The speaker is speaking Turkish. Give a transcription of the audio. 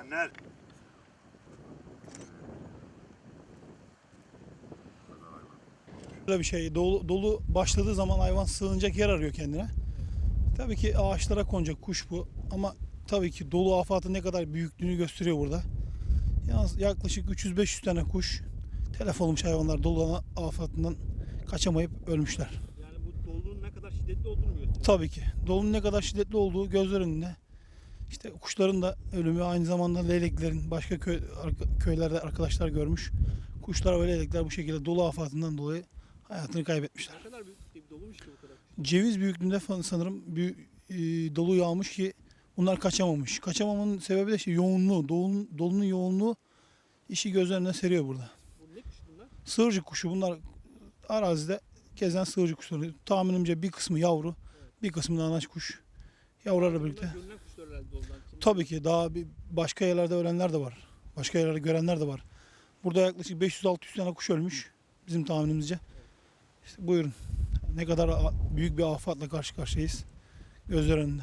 Caner. Böyle bir şey dolu, dolu başladığı zaman hayvan sığınacak yer arıyor kendine. Tabii ki ağaçlara konacak kuş bu ama tabii ki dolu afatı ne kadar büyüklüğünü gösteriyor burada. Yalnız yaklaşık 300-500 tane kuş telef olmuş hayvanlar dolu afatından kaçamayıp ölmüşler. Yani bu dolunun ne kadar şiddetli olduğunu mu gösteriyor? Tabii ki dolunun ne kadar şiddetli olduğu gözler önünde. İşte kuşların da ölümü aynı zamanda leyleklerin başka köy, köylerde arkadaşlar görmüş. Kuşlar ve leylekler bu şekilde dolu afatından dolayı hayatını kaybetmişler. Ne kadar büyüklükte bir doluymuş ki bu kadar. ceviz büyüklüğünde falan sanırım bir e, dolu yağmış ki bunlar kaçamamış. Kaçamamanın sebebi de şey yoğunluğu, dolunun, dolunun yoğunluğu işi göz önüne seriyor burada. Bu ne kuş bunlar? Sığırcık kuşu bunlar arazide gezen sığırcık kuşları. Tahminimce bir kısmı yavru, bir kısmı da anaç kuş. Yavrularla birlikte. Tabii ki daha bir başka yerlerde ölenler de var. Başka yerlerde görenler de var. Burada yaklaşık 500-600 tane kuş ölmüş bizim tahminimizce. İşte buyurun. Ne kadar büyük bir afatla karşı karşıyayız. Gözler önünde.